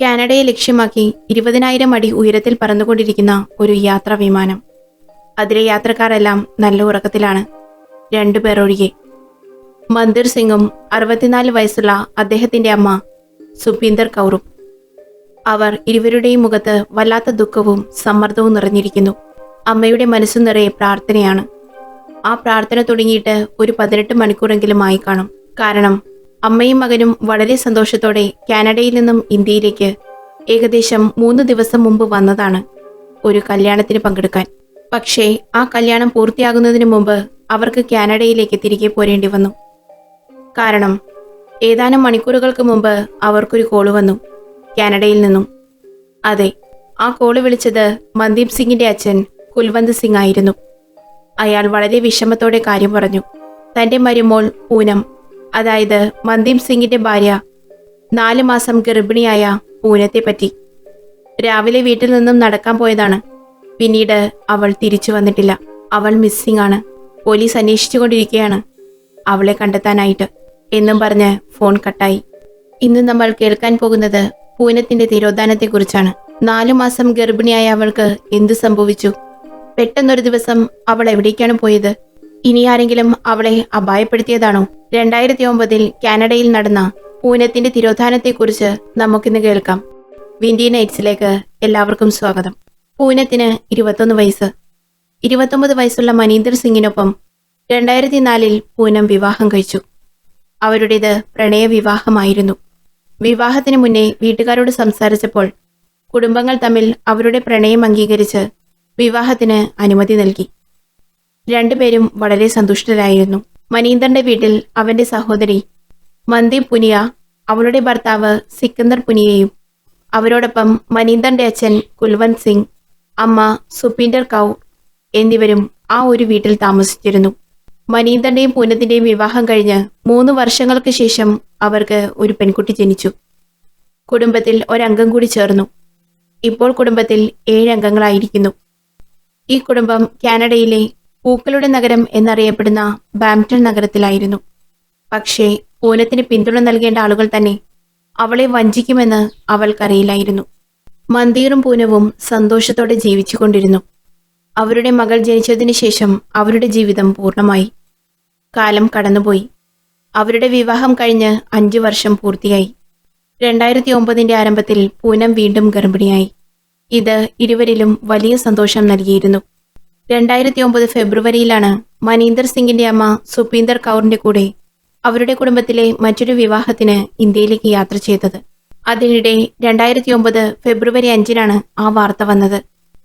കാനഡയെ ലക്ഷ്യമാക്കി ഇരുപതിനായിരം അടി ഉയരത്തിൽ പറന്നുകൊണ്ടിരിക്കുന്ന ഒരു യാത്രാ വിമാനം അതിലെ യാത്രക്കാരെല്ലാം നല്ല ഉറക്കത്തിലാണ്. രണ്ടുപേർ ഒഴികെ മന്ദിർ സിംഗും അറുപത്തിനാല് വയസ്സുള്ള അദ്ദേഹത്തിന്റെ അമ്മ സുഭീന്ദർ കൗറും. അവർ ഇരുവരുടെയും മുഖത്ത് വല്ലാത്ത ദുഃഖവും സമ്മർദ്ദവും നിറഞ്ഞിരിക്കുന്നു. അമ്മയുടെ മനസ്സു നിറയെ പ്രാർത്ഥനയാണ്. ആ പ്രാർത്ഥന തുടങ്ങിയിട്ട് ഒരു പതിനെട്ട് മണിക്കൂറെങ്കിലും ആയി കാണും. കാരണം അമ്മയും മകനും വളരെ സന്തോഷത്തോടെ കാനഡയിൽ നിന്നും ഇന്ത്യയിലേക്ക് ഏകദേശം മൂന്ന് ദിവസം മുമ്പ് വന്നതാണ് ഒരു കല്യാണത്തിന് പങ്കെടുക്കാൻ. പക്ഷേ ആ കല്യാണം പൂർത്തിയാകുന്നതിന് മുമ്പ് അവർക്ക് കാനഡയിലേക്ക് തിരികെ പോരേണ്ടി വന്നു. കാരണം ഏതാനും മണിക്കൂറുകൾക്ക് മുമ്പ് അവർക്കൊരു കോൾ വന്നു കാനഡയിൽ നിന്നും. അതെ ആ കോൾ വിളിച്ചത് മന്ദീപ് സിംഗിന്റെ അച്ഛൻ കുൽവന്ത് സിംഗ് ആയിരുന്നു. അയാൾ വളരെ വിഷമത്തോടെ കാര്യം പറഞ്ഞു. തന്റെ മരുമോൾ പൂനം അതായത് മന്ദീപ് സിംഗിന്റെ ഭാര്യ നാല് മാസം ഗർഭിണിയായ പൂനത്തെ പറ്റി രാവിലെ വീട്ടിൽ നിന്നും നടക്കാൻ പോയതാണ്. പിന്നീട് അവൾ തിരിച്ചു വന്നിട്ടില്ല. അവൾ മിസ്സിംഗ് ആണ്. പോലീസ് അന്വേഷിച്ചുകൊണ്ടിരിക്കുകയാണ് അവളെ കണ്ടെത്താനായിട്ട് എന്നും പറഞ്ഞ് ഫോൺ കട്ടായി ഇന്ന് നമ്മൾ കേൾക്കാൻ പോകുന്നത് പൂനത്തിന്റെ തിരോധാനത്തെക്കുറിച്ചാണ്. നാലു മാസം ഗർഭിണിയായ അവൾക്ക് എന്ത് സംഭവിച്ചു? പെട്ടെന്നൊരു ദിവസം അവൾ എവിടേക്കാണ് പോയത്? ഇനി ആരെങ്കിലും അവളെ അപായപ്പെടുത്തിയതാണോ? രണ്ടായിരത്തി ഒമ്പതിൽ കാനഡയിൽ നടന്ന പൂനത്തിന്റെ തിരോധാനത്തെക്കുറിച്ച് നമുക്കിന്ന് കേൾക്കാം. വിൻഡി നൈറ്റ്സിലേക്ക് എല്ലാവർക്കും സ്വാഗതം. പൂനത്തിന് ഇരുപത്തൊന്ന് വയസ്സ്. ഇരുപത്തൊമ്പത് വയസ്സുള്ള മനീന്ദർ സിംഗിനൊപ്പം രണ്ടായിരത്തി നാലിൽ പൂനം വിവാഹം കഴിച്ചു. അവരുടേത് പ്രണയ വിവാഹമായിരുന്നു. വിവാഹത്തിന് മുന്നേ വീട്ടുകാരോട് സംസാരിച്ചപ്പോൾ കുടുംബങ്ങൾ തമ്മിൽ അവരുടെ പ്രണയം അംഗീകരിച്ച് വിവാഹത്തിന് അനുമതി നൽകി. രണ്ടുപേരും വളരെ സന്തുഷ്ടരായിരുന്നു. മനീന്ദറിന്റെ വീട്ടിൽ അവന്റെ സഹോദരി മന്ദീപ് പുനിയ അവളുടെ ഭർത്താവ് സിക്കന്ദർ പുനിയയും അവരോടൊപ്പം മനീന്ദറിന്റെ അച്ഛൻ കുൽവന്ത് സിംഗ് അമ്മ സുപീന്ദർ കൗർ എന്നിവരും ആ ഒരു വീട്ടിൽ താമസിച്ചിരുന്നു. മനീന്ദറിന്റെയും പൂനത്തിന്റെയും വിവാഹം കഴിഞ്ഞ് മൂന്ന് വർഷങ്ങൾക്ക് ശേഷം അവർക്ക് ഒരു പെൺകുട്ടി ജനിച്ചു. കുടുംബത്തിൽ ഒരംഗം കൂടി ചേർന്നു. ഇപ്പോൾ കുടുംബത്തിൽ ഏഴ് ഈ കുടുംബം കാനഡയിലെ പൂക്കളുടെ നഗരം എന്നറിയപ്പെടുന്ന ബാംപ്ടൺ നഗരത്തിലായിരുന്നു. പക്ഷേ പൂനത്തിന് പിന്തുണ നൽകേണ്ട ആളുകൾ തന്നെ അവളെ വഞ്ചിക്കുമെന്ന് അവൾക്കറിയില്ലായിരുന്നു. മന്ദീറും പൂനവും സന്തോഷത്തോടെ ജീവിച്ചുകൊണ്ടിരുന്നു. അവരുടെ മകൾ ജനിച്ചതിന് ശേഷം അവരുടെ ജീവിതം പൂർണമായി. കാലം കടന്നുപോയി. അവരുടെ വിവാഹം കഴിഞ്ഞ് അഞ്ചു വർഷം പൂർത്തിയായി. രണ്ടായിരത്തി ഒമ്പതിന്റെ ആരംഭത്തിൽ പൂനം വീണ്ടും ഗർഭിണിയായി. ഇത് ഇരുവരിലും വലിയ സന്തോഷം നൽകിയിരുന്നു. രണ്ടായിരത്തി ഒമ്പത് ഫെബ്രുവരിയിലാണ് മനീന്ദർ സിംഗിന്റെ അമ്മ സുപീന്ദർ കൗറിന്റെ കൂടെ അവരുടെ കുടുംബത്തിലെ മറ്റൊരു വിവാഹത്തിന് ഇന്ത്യയിലേക്ക് യാത്ര ചെയ്തത്. അതിനിടെ രണ്ടായിരത്തി ഒമ്പത് ഫെബ്രുവരി അഞ്ചിനാണ് ആ വാർത്ത വന്നത്.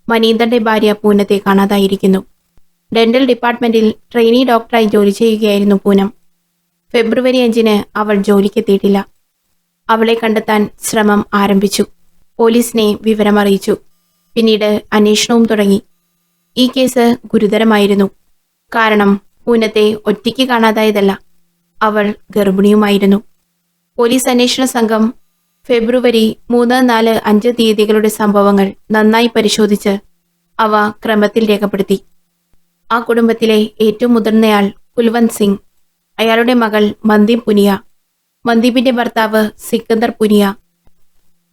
മനീന്ദറിന്റെ ഭാര്യ പൂനത്തെ കാണാതായിരിക്കുന്നു. ഡെന്റൽ ഡിപ്പാർട്ട്മെന്റിൽ ട്രെയിനി ഡോക്ടറായി ജോലി ചെയ്യുകയായിരുന്നു പൂനം. ഫെബ്രുവരി അഞ്ചിന് അവൾ ജോലിക്കെത്തിയിട്ടില്ല. അവളെ കണ്ടെത്താൻ ശ്രമം ആരംഭിച്ചു. പോലീസിനെ വിവരമറിയിച്ചു. പിന്നീട് അന്വേഷണവും തുടങ്ങി. ഈ കേസ് ഗുരുതരമായിരുന്നു. കാരണം പൂനത്തെ ഒറ്റയ്ക്ക് കാണാതായതല്ല അവൾ ഗർഭിണിയുമായിരുന്നു. പോലീസ് അന്വേഷണ സംഘം ഫെബ്രുവരി മൂന്ന് നാല് അഞ്ച് തീയതികളുടെ സംഭവങ്ങൾ നന്നായി പരിശോധിച്ച് അവ ക്രമത്തിൽ രേഖപ്പെടുത്തി. ആ കുടുംബത്തിലെ ഏറ്റവും മുതിർന്നയാൾ കുൽവന്ത് സിംഗ് അയാളുടെ മകൾ മന്ദീപ് പുനിയ മന്ദീപിന്റെ ഭർത്താവ് സിക്കന്ദർ പുനിയ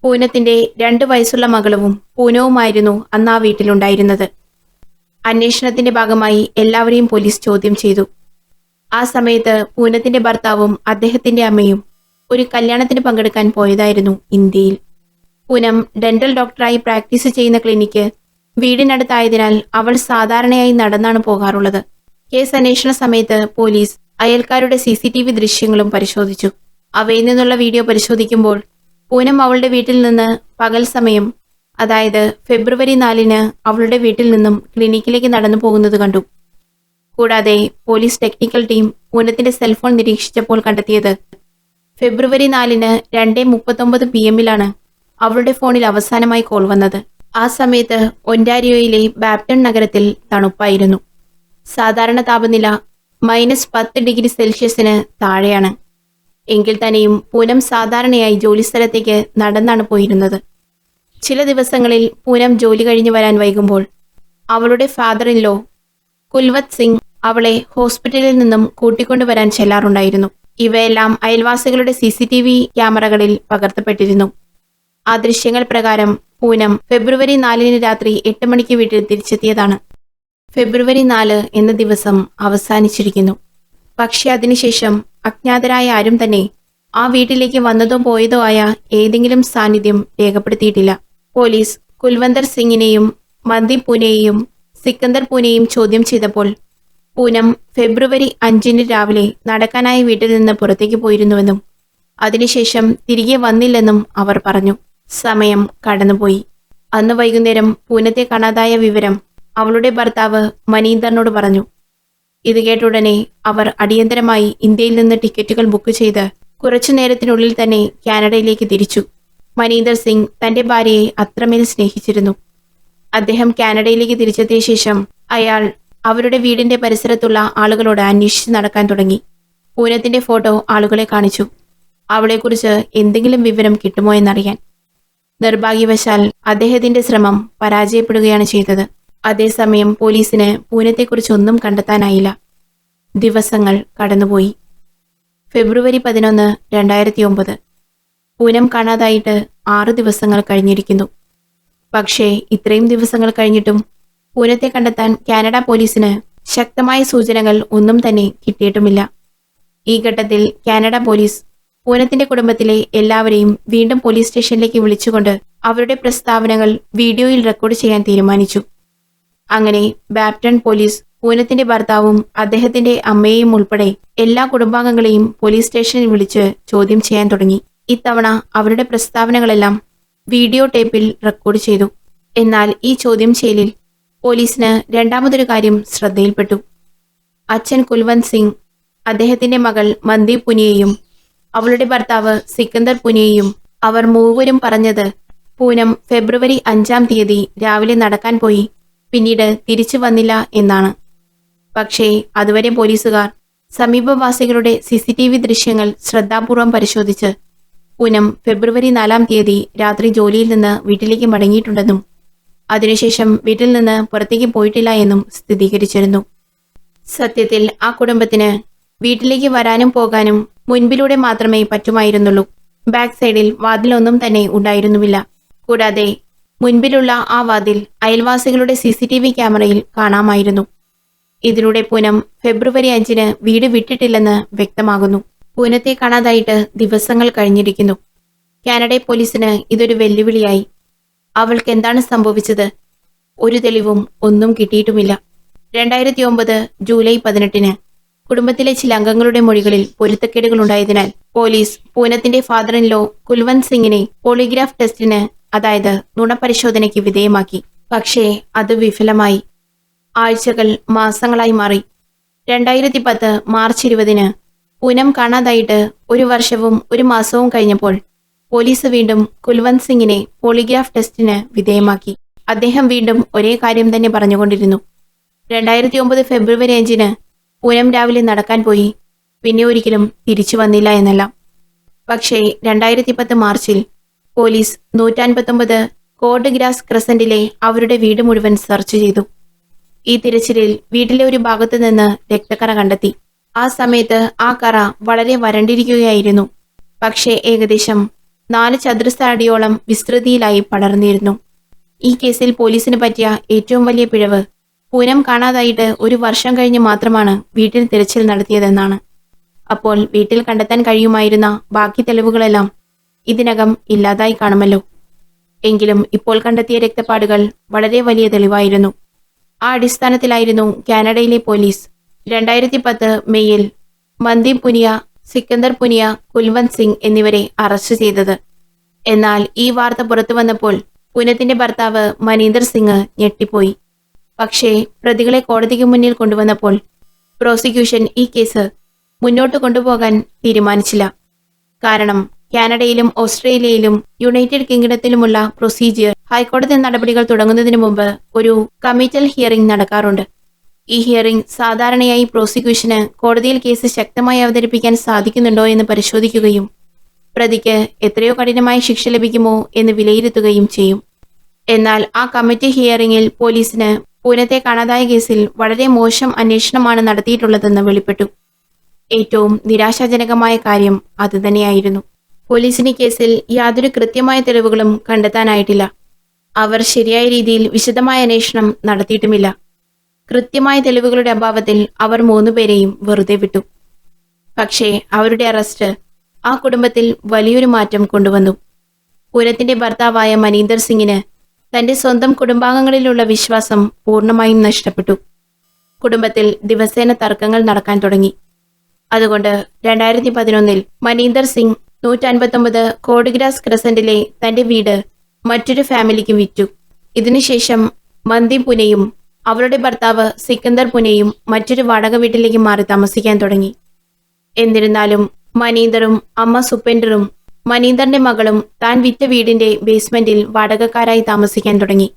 പൂനത്തിന്റെ രണ്ട് വയസ്സുള്ള മകളും പൂനവുമായിരുന്നു അന്ന് ആ വീട്ടിലുണ്ടായിരുന്നത്. അന്വേഷണത്തിന്റെ ഭാഗമായി എല്ലാവരെയും പോലീസ് ചോദ്യം ചെയ്തു. ആ സമയത്ത് പൂനത്തിന്റെ ഭർത്താവും അദ്ദേഹത്തിന്റെ അമ്മയും ഒരു കല്യാണത്തിന് പങ്കെടുക്കാൻ പോയതായിരുന്നു ഇന്ത്യയിൽ. പൂനം ഡെന്റൽ ഡോക്ടറായി പ്രാക്ടീസ് ചെയ്യുന്ന ക്ലിനിക്ക് വീടിനടുത്തായതിനാൽ അവൾ സാധാരണയായി നടന്നാണ് പോകാറുള്ളത്. കേസ് അന്വേഷണ സമയത്ത് പോലീസ് അയൽക്കാരുടെ സി സി ടി വി ദൃശ്യങ്ങളും പരിശോധിച്ചു. അവയിൽ നിന്നുള്ള വീഡിയോ പരിശോധിക്കുമ്പോൾ പൂനം അവളുടെ വീട്ടിൽ നിന്ന് പകൽ സമയം അതായത് ഫെബ്രുവരി നാലിന് അവളുടെ വീട്ടിൽ നിന്നും ക്ലിനിക്കിലേക്ക് നടന്നു പോകുന്നത് കണ്ടു. കൂടാതെ പോലീസ് ടെക്നിക്കൽ ടീം പൂനത്തിന്റെ സെൽഫോൺ നിരീക്ഷിച്ചപ്പോൾ കണ്ടെത്തിയത് ഫെബ്രുവരി നാലിന് രണ്ടേ മുപ്പത്തൊമ്പത് പി എമ്മിലാണ് അവളുടെ ഫോണിൽ അവസാനമായി കോൾ വന്നത്. ആ സമയത്ത് ഒന്റാരിയോയിലെ ബാപ്റ്റൺ നഗരത്തിൽ തണുപ്പായിരുന്നു. സാധാരണ താപനില മൈനസ് പത്ത് ഡിഗ്രി സെൽഷ്യസിന് താഴെയാണ്. എങ്കിൽ തന്നെയും പൂനം സാധാരണയായി ജോലിസ്ഥലത്തേക്ക് നടന്നാണ് പോയിരുന്നത്. ചില ദിവസങ്ങളിൽ പൂനം ജോലി കഴിഞ്ഞു വരാൻ വൈകുമ്പോൾ അവളുടെ father in law Kulwant Singh അവളെ ഹോസ്പിറ്റലിൽ നിന്നും കൂട്ടിക്കൊണ്ടുവരാൻ ചെല്ലാറുണ്ടായിരുന്നു. ഇവയെല്ലാം അയൽവാസികളുടെ സി സി ടി വി ക്യാമറകളിൽ പകർത്തപ്പെട്ടിരുന്നു. ആ ദൃശ്യങ്ങൾ പ്രകാരം പൂനം ഫെബ്രുവരി നാലിന് രാത്രി എട്ട് മണിക്ക് വീട്ടിൽ തിരിച്ചെത്തിയതാണ്. ഫെബ്രുവരി നാല് എന്ന ദിവസം അവസാനിച്ചിരിക്കുന്നു. പക്ഷെ അതിനുശേഷം അജ്ഞാതരായ ആരും തന്നെ ആ വീട്ടിലേക്ക് വന്നതോ പോയതോ ആയ ഏതെങ്കിലും സാന്നിധ്യം രേഖപ്പെടുത്തിയിട്ടില്ല. പോലീസ് കുൽവന്തർ സിംഗിനെയും മന്ദി പൂനെയെയും സിക്കന്ദർ പൂനെയും ചോദ്യം ചെയ്തപ്പോൾ പൂനം ഫെബ്രുവരി അഞ്ചിന് രാവിലെ നടക്കാനായി വീട്ടിൽ നിന്ന് പുറത്തേക്ക് പോയിരുന്നുവെന്നും അതിനുശേഷം തിരികെ വന്നില്ലെന്നും അവർ പറഞ്ഞു. സമയം കടന്നുപോയി. അന്ന് വൈകുന്നേരം പൂനത്തെ കാണാതായ വിവരം അവളുടെ ഭർത്താവ് മനീന്ദറിനോട് പറഞ്ഞു. ഇത് കേട്ടുടനെ അവർ അടിയന്തരമായി ഇന്ത്യയിൽ നിന്ന് ടിക്കറ്റുകൾ ബുക്ക് ചെയ്ത് കുറച്ചു നേരത്തിനുള്ളിൽ തന്നെ കാനഡയിലേക്ക് തിരിച്ചു. മനീന്ദർ സിംഗ് തന്റെ ഭാര്യയെ അത്രമേൽ സ്നേഹിച്ചിരുന്നു. അദ്ദേഹം കാനഡയിലേക്ക് തിരിച്ചെത്തിയ ശേഷം അയാൾ അവരുടെ വീടിന്റെ പരിസരത്തുള്ള ആളുകളോട് അന്വേഷിച്ച് നടക്കാൻ തുടങ്ങി. പൂനത്തിന്റെ ഫോട്ടോ ആളുകളെ കാണിച്ചു. അവളെക്കുറിച്ച് എന്തെങ്കിലും വിവരം കിട്ടുമോ എന്നറിയാൻ. നിർഭാഗ്യവശാൽ അദ്ദേഹത്തിന്റെ ശ്രമം പരാജയപ്പെടുകയാണ് ചെയ്തത്. അതേസമയം പോലീസിന് പൂനത്തെക്കുറിച്ച് ഒന്നും കണ്ടെത്താനായില്ല. ദിവസങ്ങൾ കടന്നുപോയി. ഫെബ്രുവരി പതിനൊന്ന് രണ്ടായിരത്തി ഒമ്പത് പൂനം കാണാതായിട്ട് ആറു ദിവസങ്ങൾ കഴിഞ്ഞിരിക്കുന്നു. പക്ഷേ ഇത്രയും ദിവസങ്ങൾ കഴിഞ്ഞിട്ടും പൂനത്തെ കണ്ടെത്താൻ കാനഡ പോലീസിന് ശക്തമായ സൂചനകൾ ഒന്നും തന്നെ കിട്ടിയിട്ടുമില്ല. ഈ ഘട്ടത്തിൽ കാനഡ പോലീസ് പൂനത്തിന്റെ കുടുംബത്തിലെ എല്ലാവരെയും വീണ്ടും പോലീസ് സ്റ്റേഷനിലേക്ക് വിളിച്ചുകൊണ്ട് അവരുടെ പ്രസ്താവനകൾ വീഡിയോയിൽ റെക്കോർഡ് ചെയ്യാൻ തീരുമാനിച്ചു. അങ്ങനെ ബാപ്റ്റൺ പോലീസ് പൂനത്തിന്റെ ഭർത്താവും അദ്ദേഹത്തിന്റെ അമ്മയെയും ഉൾപ്പെടെ എല്ലാ കുടുംബാംഗങ്ങളെയും പോലീസ് സ്റ്റേഷനിൽ വിളിച്ച് ചോദ്യം ചെയ്യാൻ തുടങ്ങി. ഇത്തവണ അവരുടെ പ്രസ്താവനകളെല്ലാം വീഡിയോ ടേപ്പിൽ റെക്കോർഡ് ചെയ്തു. എന്നാൽ ഈ ചോദ്യം ചെയ്യലിൽ പോലീസിന് രണ്ടാമതൊരു കാര്യം ശ്രദ്ധയിൽപ്പെട്ടു. അച്ഛൻ കുൽവന്ത് സിംഗ് അദ്ദേഹത്തിന്റെ മകൾ മന്ദീപ് പുനിയെയും അവളുടെ ഭർത്താവ് സിക്കന്ദർ പുനിയെയും അവർ മൂവരും പറഞ്ഞത് പൂനം ഫെബ്രുവരി അഞ്ചാം തീയതി രാവിലെ നടക്കാൻ പോയി പിന്നീട് തിരിച്ചു വന്നില്ല എന്നാണ്. പക്ഷേ അതുവരെ പോലീസുകാർ സമീപവാസികളുടെ സി സി ടി വി ദൃശ്യങ്ങൾ ശ്രദ്ധാപൂർവം പരിശോധിച്ച് പൂനം ഫെബ്രുവരി നാലാം തീയതി രാത്രി ജോലിയിൽ നിന്ന് വീട്ടിലേക്ക് മടങ്ങിയിട്ടുണ്ടെന്നും അതിനുശേഷം വീട്ടിൽ നിന്ന് പുറത്തേക്ക് പോയിട്ടില്ല എന്നും സ്ഥിരീകരിച്ചിരുന്നു. സത്യത്തിൽ ആ കുടുംബത്തിന് വീട്ടിലേക്ക് വരാനും പോകാനും മുൻപിലൂടെ മാത്രമേ പറ്റുമായിരുന്നുള്ളൂ. ബാക്ക് സൈഡിൽ വാതിലൊന്നും തന്നെ ഉണ്ടായിരുന്നുമില്ല. കൂടാതെ മുൻപിലുള്ള ആ വാതിൽ അയൽവാസികളുടെ സി സി ടി വി ക്യാമറയിൽ കാണാമായിരുന്നു. ഇതിലൂടെ പൂനം ഫെബ്രുവരി അഞ്ചിന് വീട് വിട്ടിട്ടില്ലെന്ന് വ്യക്തമാകുന്നു. പൂനത്തെ കാണാതായിട്ട് ദിവസങ്ങൾ കഴിഞ്ഞിരിക്കുന്നു. കാനഡ പോലീസിന് ഇതൊരു വെല്ലുവിളിയായി. അവൾക്ക് എന്താണ് സംഭവിച്ചത്? ഒരു തെളിവും ഒന്നും കിട്ടിയിട്ടുമില്ല. രണ്ടായിരത്തി ഒമ്പത് ജൂലൈ പതിനെട്ടിന് കുടുംബത്തിലെ ചില അംഗങ്ങളുടെ മൊഴികളിൽ പൊരുത്തക്കേടുകൾ ഉണ്ടായതിനാൽ പോലീസ് പൂനത്തിന്റെ ഫാദർ ഇൻ ലോ കുൽവന്ത് സിംഗിനെ പോളിഗ്രാഫ് ടെസ്റ്റിന് അതായത് നുണപരിശോധനയ്ക്ക് വിധേയമാക്കി. പക്ഷേ അത് വിഫലമായി. ആഴ്ചകൾ മാസങ്ങളായി മാറി. രണ്ടായിരത്തി പത്ത് മാർച്ച് ഇരുപതിന് പൂനം കാണാതായിട്ട് ഒരു വർഷവും ഒരു മാസവും കഴിഞ്ഞപ്പോൾ പോലീസ് വീണ്ടും കുൽവന്ത് സിംഗിനെ പോളിഗ്രാഫ് ടെസ്റ്റിന് വിധേയമാക്കി. അദ്ദേഹം വീണ്ടും ഒരേ കാര്യം തന്നെ പറഞ്ഞുകൊണ്ടിരുന്നു. രണ്ടായിരത്തി ഒമ്പത് ഫെബ്രുവരി അഞ്ചിന് പൂനം രാവിലെ നടക്കാൻ പോയി. പിന്നെ ഒരിക്കലും തിരിച്ചു വന്നില്ല എന്നല്ല. പക്ഷേ രണ്ടായിരത്തി പത്ത് മാർച്ചിൽ പോലീസ് നൂറ്റാൻപത്തൊമ്പത് കോഡ് ഗ്രാസ് ക്രസന്റിലെ അവരുടെ വീട് മുഴുവൻ സെർച്ച് ചെയ്തു. ഈ തിരച്ചിലിൽ വീട്ടിലെ ഒരു ഭാഗത്തു നിന്ന് രക്തക്കറ കണ്ടെത്തി. ആ സമയത്ത് ആ കറ വളരെ വരണ്ടിരിക്കുകയായിരുന്നു. പക്ഷേ ഏകദേശം നാല് ചതുരശ്ര അടിയോളം വിസ്തൃതിയിലായി പടർന്നിരുന്നു. ഈ കേസിൽ പോലീസിന് പറ്റിയ ഏറ്റവും വലിയ പിഴവ് പൂനം കാണാതായിട്ട് ഒരു വർഷം കഴിഞ്ഞ് മാത്രമാണ് വീട്ടിൽ തിരച്ചിൽ നടത്തിയതെന്നാണ്. അപ്പോൾ വീട്ടിൽ കണ്ടെത്താൻ കഴിയുമായിരുന്ന ബാക്കി തെളിവുകളെല്ലാം ഇതിനകം ഇല്ലാതായി കാണുമല്ലോ. എങ്കിലും ഇപ്പോൾ കണ്ടെത്തിയ രക്തപ്പാടുകൾ വളരെ വലിയ തെളിവായിരുന്നു. ആ അടിസ്ഥാനത്തിലായിരുന്നു കാനഡയിലെ പോലീസ് രണ്ടായിരത്തി പത്ത് മെയ്യിൽ മന്ദീപ് പുനിയ സിക്കന്ദർ പുനിയ കുൽവന്ത് സിംഗ് എന്നിവരെ അറസ്റ്റ് ചെയ്തത്. എന്നാൽ ഈ വാർത്ത പുറത്തു വന്നപ്പോൾ പുനത്തിന്റെ ഭർത്താവ് മനീന്ദർ സിംഗ് ഞെട്ടിപ്പോയി. പക്ഷേ പ്രതികളെ കോടതിക്ക് മുന്നിൽ കൊണ്ടുവന്നപ്പോൾ പ്രോസിക്യൂഷൻ ഈ കേസ് മുന്നോട്ട് കൊണ്ടുപോകാൻ തീരുമാനിച്ചില്ല. കാരണം കാനഡയിലും ഓസ്ട്രേലിയയിലും യുണൈറ്റഡ് കിങ്ഡത്തിലുമുള്ള പ്രൊസീജിയർ ഹൈക്കോടതി നടപടികൾ തുടങ്ങുന്നതിന് മുമ്പ് ഒരു കമ്മിറ്റൽ ഹിയറിംഗ് നടക്കാറുണ്ട്. ഈ ഹിയറിംഗ് സാധാരണയായി പ്രോസിക്യൂഷന് കോടതിയിൽ കേസ് ശക്തമായി അവതരിപ്പിക്കാൻ സാധിക്കുന്നുണ്ടോ എന്ന് പരിശോധിക്കുകയും പ്രതിക്ക് എത്രയോ കഠിനമായ ശിക്ഷ ലഭിക്കുമോ എന്ന് വിലയിരുത്തുകയും ചെയ്യും. എന്നാൽ ആ കമ്മിറ്റി ഹിയറിംഗിൽ പോലീസിന് പൂനത്തെ കാണാതായ കേസിൽ വളരെ മോശം അന്വേഷണമാണ് നടത്തിയിട്ടുള്ളതെന്ന് വെളിപ്പെട്ടു. ഏറ്റവും നിരാശാജനകമായ കാര്യം അതുതന്നെയായിരുന്നു പോലീസിന് കേസിൽ യാതൊരു കൃത്യമായ തെളിവുകളും കണ്ടെത്താനായിട്ടില്ല. അവർ ശരിയായ രീതിയിൽ വിശദമായ അന്വേഷണം നടത്തിയിട്ടുമില്ല. കൃത്യമായ തെളിവുകളുടെ അഭാവത്തിൽ അവർ മൂന്നുപേരെയും വെറുതെ വിട്ടു. പക്ഷേ അവരുടെ അറസ്റ്റ് ആ കുടുംബത്തിൽ വലിയൊരു മാറ്റം കൊണ്ടുവന്നു. പൂരത്തിന്റെ ഭർത്താവായ മനീന്ദർ സിംഗിന് തന്റെ സ്വന്തം കുടുംബാംഗങ്ങളിലുള്ള വിശ്വാസം പൂർണമായും നഷ്ടപ്പെട്ടു. കുടുംബത്തിൽ ദിവസേന തർക്കങ്ങൾ നടക്കാൻ തുടങ്ങി. അതുകൊണ്ട് രണ്ടായിരത്തി പതിനൊന്നിൽ മനീന്ദർ സിംഗ് നൂറ്റൻപത്തൊമ്പത് കോഡിഗ്രാസ് ക്രസന്റിലെ തന്റെ വീട് മറ്റൊരു ഫാമിലിക്ക് വിറ്റു. ഇതിനുശേഷം മന്ദി പുനെയും അവളുടെ ഭർത്താവ് സിക്കന്ദർ പുനെയും മറ്റൊരു വാടക വീട്ടിലേക്ക് മാറി താമസിക്കാൻ തുടങ്ങി. എന്നിരുന്നാലും മനീന്ദറും അമ്മ സുപ്പൻഡറും മനീന്ദറിന്റെ മകളും താൻ വിറ്റ വീടിന്റെ ബേസ്മെന്റിൽ വാടകക്കാരായി താമസിക്കാൻ തുടങ്ങി.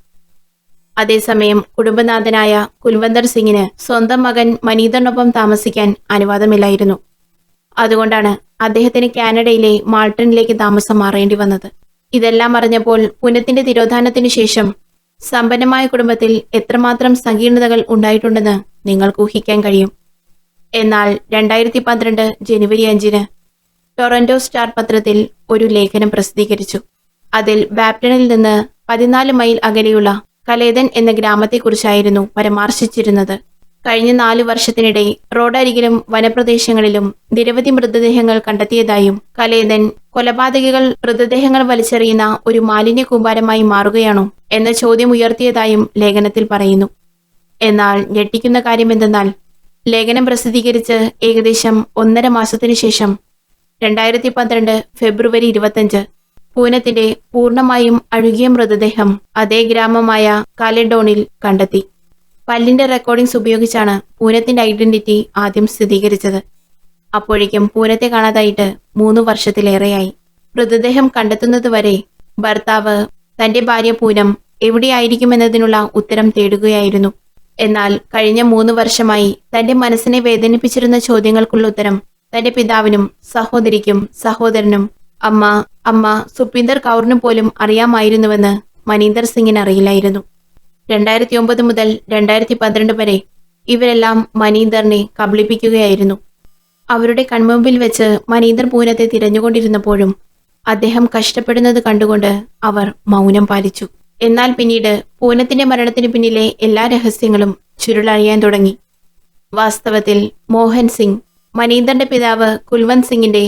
അതേസമയം കുടുംബനാഥനായ കുൽവന്ദർ സിംഗിന് സ്വന്തം മകൻ മനീന്ദറിനൊപ്പം താമസിക്കാൻ അനുവാദമില്ലായിരുന്നു. അതുകൊണ്ടാണ് അദ്ദേഹത്തിന് കാനഡയിലെ മാൾട്ടണിലേക്ക് താമസം മാറേണ്ടി വന്നത്. ഇതെല്ലാം അറിഞ്ഞപ്പോൾ പുനത്തിന്റെ തിരോധാനത്തിനു ശേഷം സമ്പന്നമായ കുടുംബത്തിൽ എത്രമാത്രം സങ്കീർണതകൾ ഉണ്ടായിട്ടുണ്ടെന്ന് നിങ്ങൾക്ക് ഊഹിക്കാൻ കഴിയും. എന്നാൽ രണ്ടായിരത്തി പന്ത്രണ്ട് ജനുവരി അഞ്ചിന് ടൊറന്റോ സ്റ്റാർ പത്രത്തിൽ ഒരു ലേഖനം പ്രസിദ്ധീകരിച്ചു. അതിൽ ബാപ്റ്റണിൽ നിന്ന് പതിനാല് മൈൽ അകലെയുള്ള കലേതൻ എന്ന ഗ്രാമത്തെക്കുറിച്ചായിരുന്നു പരാമർശിച്ചിരുന്നത്. കഴിഞ്ഞ നാല് വർഷത്തിനിടെ റോഡരികിലും വനപ്രദേശങ്ങളിലും നിരവധി മൃതദേഹങ്ങൾ കണ്ടെത്തിയതായും കലേതൻ കൊലപാതകികൾ മൃതദേഹങ്ങൾ വലിച്ചെറിയുന്ന ഒരു മാലിന്യ കൂമ്പാരമായി മാറുകയാണോ എന്ന ചോദ്യം ഉയർത്തിയതായും ലേഖനത്തിൽ പറയുന്നു. എന്നാൽ ഞെട്ടിക്കുന്ന കാര്യമെന്തെന്നാൽ ലേഖനം പ്രസിദ്ധീകരിച്ച് ഏകദേശം ഒന്നര മാസത്തിനു ശേഷം രണ്ടായിരത്തി പന്ത്രണ്ട് ഫെബ്രുവരി ഇരുപത്തഞ്ച് പൂനത്തിന്റെ പൂർണമായും അഴുകിയ മൃതദേഹം അതേ ഗ്രാമമായ കാലഡോണിൽ കണ്ടെത്തി. പല്ലിന്റെ റെക്കോർഡിംഗ്സ് ഉപയോഗിച്ചാണ് പൂനത്തിന്റെ ഐഡന്റിറ്റി ആദ്യം സ്ഥിരീകരിച്ചത്. അപ്പോഴേക്കും പൂനത്തെ കാണാതായിട്ട് മൂന്ന് വർഷത്തിലേറെയായി. മൃതദേഹം കണ്ടെത്തുന്നതുവരെ ഭർത്താവ് തന്റെ ഭാര്യ പൂനം എവിടെയായിരിക്കുമെന്നതിനുള്ള ഉത്തരം തേടുകയായിരുന്നു. എന്നാൽ കഴിഞ്ഞ മൂന്ന് വർഷമായി തന്റെ മനസ്സിനെ വേദനിപ്പിച്ചിരുന്ന ചോദ്യങ്ങൾക്കുള്ള ഉത്തരം തന്റെ പിതാവിനും സഹോദരിക്കും സഹോദരനും അമ്മ അമ്മ സുപ്പീന്ദർ കൗറിനും പോലും അറിയാമായിരുന്നുവെന്ന് മനീന്ദർ സിംഗിന് അറിയില്ലായിരുന്നു. രണ്ടായിരത്തി ഒമ്പത് മുതൽ രണ്ടായിരത്തി പന്ത്രണ്ട് വരെ ഇവരെല്ലാം മനീന്ദറിനെ കബളിപ്പിക്കുകയായിരുന്നു. അവരുടെ കൺമുമ്പിൽ വെച്ച് മനീന്ദർ പൂനത്തെ തിരഞ്ഞുകൊണ്ടിരുന്നപ്പോഴും അദ്ദേഹം കഷ്ടപ്പെടുന്നത് കണ്ടുകൊണ്ട് അവർ മൗനം പാലിച്ചു. എന്നാൽ പിന്നീട് പൂനത്തിന്റെ മരണത്തിന് പിന്നിലെ എല്ലാ രഹസ്യങ്ങളും ചുരുളഴിയാൻ തുടങ്ങി. വാസ്തവത്തിൽ മോഹൻ സിംഗ് മനീന്ദറിന്റെ പിതാവ് കുൽവന്ത് സിംഗിന്റെ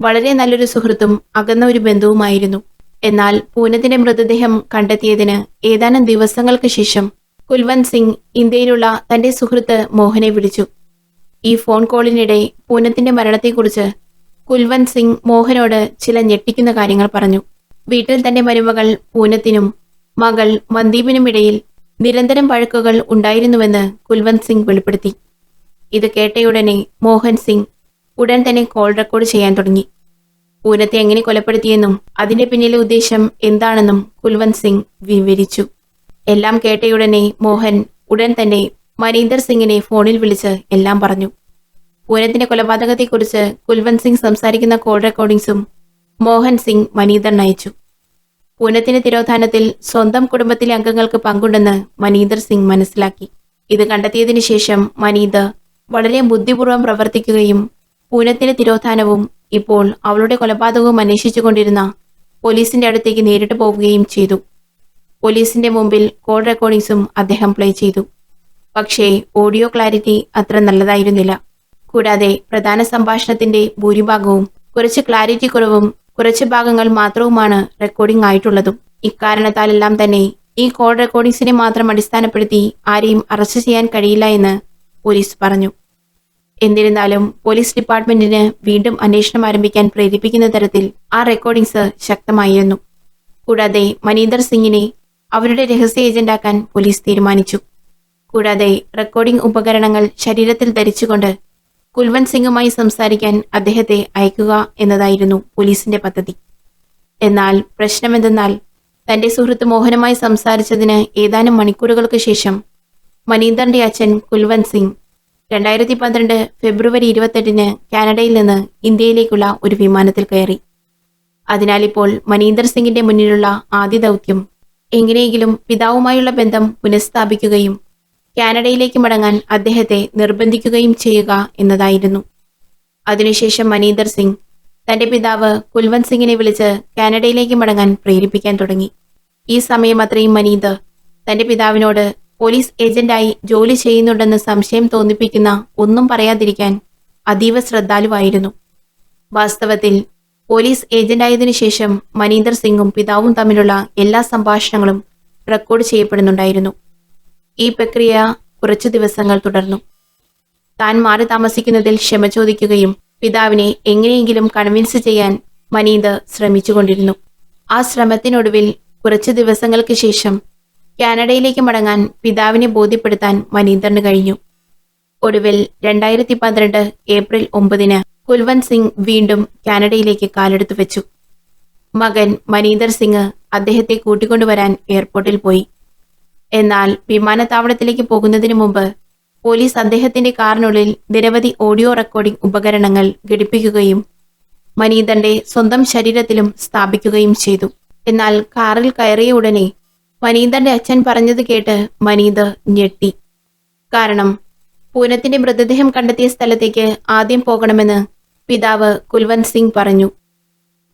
വളരെ നല്ലൊരു സുഹൃത്തും അകന്ന ഒരു ബന്ധുവുമായിരുന്നു. എന്നാൽ പൂനത്തിന്റെ മൃതദേഹം കണ്ടെത്തിയതിന് ഏതാനും ദിവസങ്ങൾക്ക് ശേഷം കുൽവന്ത് സിംഗ് ഇന്ത്യയിലുള്ള തന്റെ സുഹൃത്ത് മോഹനെ വിളിച്ചു. ഈ ഫോൺ കോളിനിടെ പൂനത്തിന്റെ മരണത്തെക്കുറിച്ച് കുൽവന്ത് സിംഗ് മോഹനോട് ചില ഞെട്ടിക്കുന്ന കാര്യങ്ങൾ പറഞ്ഞു. വീട്ടിൽ തന്റെ മരുമകൾ പൂനത്തിനും മകൾ മന്ദീപിനുമിടയിൽ നിരന്തരം വഴക്കുകൾ ഉണ്ടായിരുന്നുവെന്ന് കുൽവന്ത് സിംഗ് വെളിപ്പെടുത്തി. ഇത് കേട്ടയുടനെ മോഹൻ സിംഗ് ഉടൻ തന്നെ കോൾ റെക്കോർഡ് ചെയ്യാൻ തുടങ്ങി. പൂനത്തെ എങ്ങനെ കൊലപ്പെടുത്തിയെന്നും അതിന്റെ പിന്നിലെ ഉദ്ദേശം എന്താണെന്നും കുൽവന്ത് സിംഗ് വിവരിച്ചു. എല്ലാം കേട്ടയുടനെ മോഹൻ ഉടൻ തന്നെ മനീന്ദർ സിംഗിനെ ഫോണിൽ വിളിച്ച് എല്ലാം പറഞ്ഞു. പൂരത്തിന്റെ കൊലപാതകത്തെക്കുറിച്ച് കുൽവന്ത് സിംഗ് സംസാരിക്കുന്ന കോൾ റെക്കോർഡിംഗ്സും മോഹൻ സിംഗ് മനീന്ദറിന് അയച്ചു പൂനത്തിന്റെ തിരോധാനത്തിൽ സ്വന്തം കുടുംബത്തിലെ അംഗങ്ങൾക്ക് പങ്കുണ്ടെന്ന് മനീന്ദർ സിംഗ് മനസ്സിലാക്കി. ഇത് കണ്ടെത്തിയതിനു ശേഷം മനീന്ദർ വളരെ ബുദ്ധിപൂർവം പ്രവർത്തിക്കുകയും പൂനത്തിന്റെ തിരോധാനവും ഇപ്പോൾ അവളുടെ കൊലപാതകവും അന്വേഷിച്ചുകൊണ്ടിരുന്ന പോലീസിന്റെ അടുത്തേക്ക് നേരിട്ട് പോവുകയും ചെയ്തു. പോലീസിന്റെ മുമ്പിൽ കോൾ റെക്കോർഡിംഗ്സും അദ്ദേഹം പ്ലേ ചെയ്തു. പക്ഷേ ഓഡിയോ ക്ലാരിറ്റി അത്ര നല്ലതായിരുന്നില്ല. കൂടാതെ പ്രധാന സംഭാഷണത്തിന്റെ ഭൂരിഭാഗവും കുറച്ച് ക്ലാരിറ്റി കുറവും കുറച്ച് ഭാഗങ്ങൾ മാത്രവുമാണ് റെക്കോർഡിംഗ് ആയിട്ടുള്ളതും. ഇക്കാരണത്താലെല്ലാം തന്നെ ഈ കോൾ റെക്കോർഡിംഗ്സിനെ മാത്രം അടിസ്ഥാനപ്പെടുത്തി ആരെയും അറസ്റ്റ് ചെയ്യാൻ കഴിയില്ല എന്ന് പോലീസ് പറഞ്ഞു. എന്നിരുന്നാലും പോലീസ് ഡിപ്പാർട്ട്മെന്റിന് വീണ്ടും അന്വേഷണം ആരംഭിക്കാൻ പ്രേരിപ്പിക്കുന്ന തരത്തിൽ ആ റെക്കോർഡിംഗ്സ് ശക്തമായിരുന്നു. കൂടാതെ മനീന്ദർ സിംഗിനെ അവരുടെ രഹസ്യ ഏജന്റാക്കാൻ പോലീസ് തീരുമാനിച്ചു. കൂടാതെ റെക്കോർഡിംഗ് ഉപകരണങ്ങൾ ശരീരത്തിൽ ധരിച്ചുകൊണ്ട് കുൽവന്ത് സിംഗുമായി സംസാരിക്കാൻ അദ്ദേഹത്തെ അയക്കുക എന്നതായിരുന്നു പോലീസിന്റെ പദ്ധതി. എന്നാൽ പ്രശ്നമെന്തെന്നാൽ തന്റെ സുഹൃത്ത് മോഹനുമായി സംസാരിച്ചതിന് ഏതാനും മണിക്കൂറുകൾക്ക് ശേഷം മനീന്ദറിന്റെ അച്ഛൻ കുൽവന്ത് സിംഗ് രണ്ടായിരത്തി പന്ത്രണ്ട് ഫെബ്രുവരി ഇരുപത്തെട്ടിന് കാനഡയിൽ നിന്ന് ഇന്ത്യയിലേക്കുള്ള ഒരു വിമാനത്തിൽ കയറി. അതിനാൽ ഇപ്പോൾ മനീന്ദർ സിംഗിന്റെ മുന്നിലുള്ള ആദ്യ ദൗത്യം എങ്ങനെയെങ്കിലും പിതാവുമായുള്ള ബന്ധം പുനഃസ്ഥാപിക്കുകയും കാനഡയിലേക്ക് മടങ്ങാൻ അദ്ദേഹത്തെ നിർബന്ധിക്കുകയും ചെയ്യുക എന്നതായിരുന്നു. അതിനുശേഷം മനീന്ദർ സിംഗ് തന്റെ പിതാവ് കുൽവന്ത് സിംഗിനെ വിളിച്ച് കാനഡയിലേക്ക് മടങ്ങാൻ പ്രേരിപ്പിക്കാൻ തുടങ്ങി. ഈ സമയം അത്രയും മനീന്ദർ തന്റെ പിതാവിനോട് പോലീസ് ഏജന്റായി ജോലി ചെയ്യുന്നുണ്ടെന്ന് സംശയം തോന്നിപ്പിക്കുന്ന ഒന്നും പറയാതിരിക്കാൻ അതീവ ശ്രദ്ധാലുവായിരുന്നു. വാസ്തവത്തിൽ പോലീസ് ഏജന്റായതിനു ശേഷം മനീന്ദർ സിംഗും പിതാവും തമ്മിലുള്ള എല്ലാ സംഭാഷണങ്ങളും റെക്കോർഡ് ചെയ്യപ്പെടുന്നുണ്ടായിരുന്നു. ഈ പ്രക്രിയ കുറച്ചു ദിവസങ്ങൾ തുടർന്നു. താൻ മാറി താമസിക്കുന്നതിൽ ക്ഷമ ചോദിക്കുകയും പിതാവിനെ എങ്ങനെയെങ്കിലും കൺവിൻസ് ചെയ്യാൻ മനീത് ശ്രമിച്ചുകൊണ്ടിരുന്നു. ആ ശ്രമത്തിനൊടുവിൽ കുറച്ചു ദിവസങ്ങൾക്ക് ശേഷം കാനഡയിലേക്ക് മടങ്ങാൻ പിതാവിനെ ബോധ്യപ്പെടുത്താൻ മനീന്ദറിന് കഴിഞ്ഞു. ഒടുവിൽ രണ്ടായിരത്തി പന്ത്രണ്ട് ഏപ്രിൽ ഒമ്പതിന് കുൽവന്ത് സിംഗ് വീണ്ടും കാനഡയിലേക്ക് കാലെടുത്തു വെച്ചു. മകൻ മനീന്ദർ സിംഗ് അദ്ദേഹത്തെ കൂട്ടിക്കൊണ്ടുവരാൻ എയർപോർട്ടിൽ പോയി. എന്നാൽ വിമാനത്താവളത്തിലേക്ക് പോകുന്നതിന് മുമ്പ് പോലീസ് അദ്ദേഹത്തിന്റെ കാറിനുള്ളിൽ നിരവധി ഓഡിയോ റെക്കോർഡിംഗ് ഉപകരണങ്ങൾ ഘടിപ്പിക്കുകയും മനീന്ദന്റെ സ്വന്തം ശരീരത്തിലും സ്ഥാപിക്കുകയും ചെയ്തു. എന്നാൽ കാറിൽ കയറിയ ഉടനെ മനീന്ദന്റെ അച്ഛൻ പറഞ്ഞത് കേട്ട് മനീത് ഞെട്ടി. കാരണം പൂനത്തിന്റെ മൃതദേഹം കണ്ടെത്തിയ സ്ഥലത്തേക്ക് ആദ്യം പോകണമെന്ന് പിതാവ് കുൽവന്ത് സിംഗ് പറഞ്ഞു.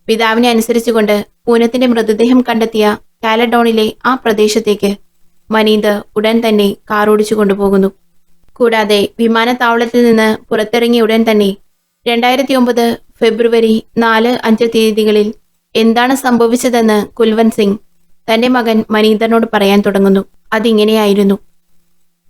പിതാവിനെ അനുസരിച്ചുകൊണ്ട് പൂനത്തിന്റെ മൃതദേഹം കണ്ടെത്തിയ കാലഡോണിലെ ആ പ്രദേശത്തേക്ക് മനീത് ഉടൻ തന്നെ കാർ ഓടിച്ചു കൊണ്ടുപോകുന്നു. കൂടാതെ വിമാനത്താവളത്തിൽ നിന്ന് പുറത്തിറങ്ങിയ ഉടൻ തന്നെ രണ്ടായിരത്തി ഒമ്പത് ഫെബ്രുവരി നാല് അഞ്ച് തീയതികളിൽ എന്താണ് സംഭവിച്ചതെന്ന് കുൽവന്ത് സിംഗ് തന്റെ മകൻ മനീന്ദറിനോട് പറയാൻ തുടങ്ങുന്നു. അതിങ്ങനെയായിരുന്നു.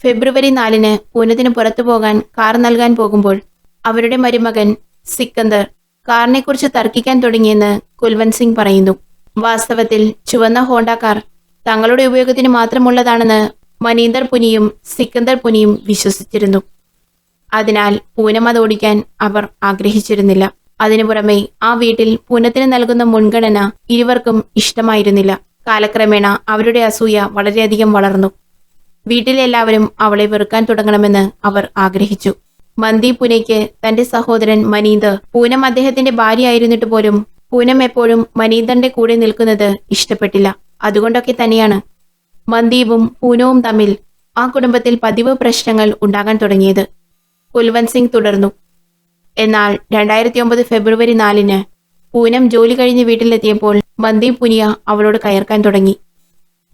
ഫെബ്രുവരി നാലിന് പൂനത്തിന് പുറത്തു പോകാൻ കാർ നൽകാൻ പോകുമ്പോൾ അവരുടെ മരുമകൻ സിക്കന്ദർ കാറിനെക്കുറിച്ച് തർക്കിക്കാൻ തുടങ്ങിയെന്ന് കുൽവന്ത് സിംഗ് പറയുന്നു. വാസ്തവത്തിൽ ചുവന്ന ഹോണ്ട കാർ തങ്ങളുടെ ഉപയോഗത്തിന് മാത്രമുള്ളതാണെന്ന് മനീന്ദർ പുനിയും സിക്കന്ദർ പുനിയും വിശ്വസിച്ചിരുന്നു. അതിനാൽ പൂനം അതോടിക്കാൻ അവർ ആഗ്രഹിച്ചിരുന്നില്ല. അതിനു പുറമെ ആ വീട്ടിൽ പൂനത്തിന് നൽകുന്ന മുൻഗണന ഇരുവർക്കും ഇഷ്ടമായിരുന്നില്ല. കാലക്രമേണ അവരുടെ അസൂയ വളരെയധികം വളർന്നു. വീട്ടിലെല്ലാവരും അവളെ വെറുക്കാൻ തുടങ്ങണമെന്ന് അവർ ആഗ്രഹിച്ചു. മന്ദി പുനയ്ക്ക് തന്റെ സഹോദരൻ മനീന്ദർ പൂനം അദ്ദേഹത്തിന്റെ ഭാര്യയായിരുന്നിട്ട് പോലും പൂനം എപ്പോഴും മനീന്ദറിന്റെ കൂടെ നിൽക്കുന്നത് ഇഷ്ടപ്പെട്ടില്ല. അതുകൊണ്ടൊക്കെ തന്നെയാണ് മന്ദീപും പൂനവും തമ്മിൽ ആ കുടുംബത്തിൽ പതിവ് പ്രശ്നങ്ങൾ ഉണ്ടാകാൻ തുടങ്ങിയത്. കുൽവന്ത് സിംഗ് തുടർന്നു. എന്നാൽ രണ്ടായിരത്തി ഒമ്പത് ഫെബ്രുവരി നാലിന് പൂനം ജോലി കഴിഞ്ഞ് വീട്ടിലെത്തിയപ്പോൾ മന്ദീപ് പുനിയ അവളോട് കയർക്കാൻ തുടങ്ങി.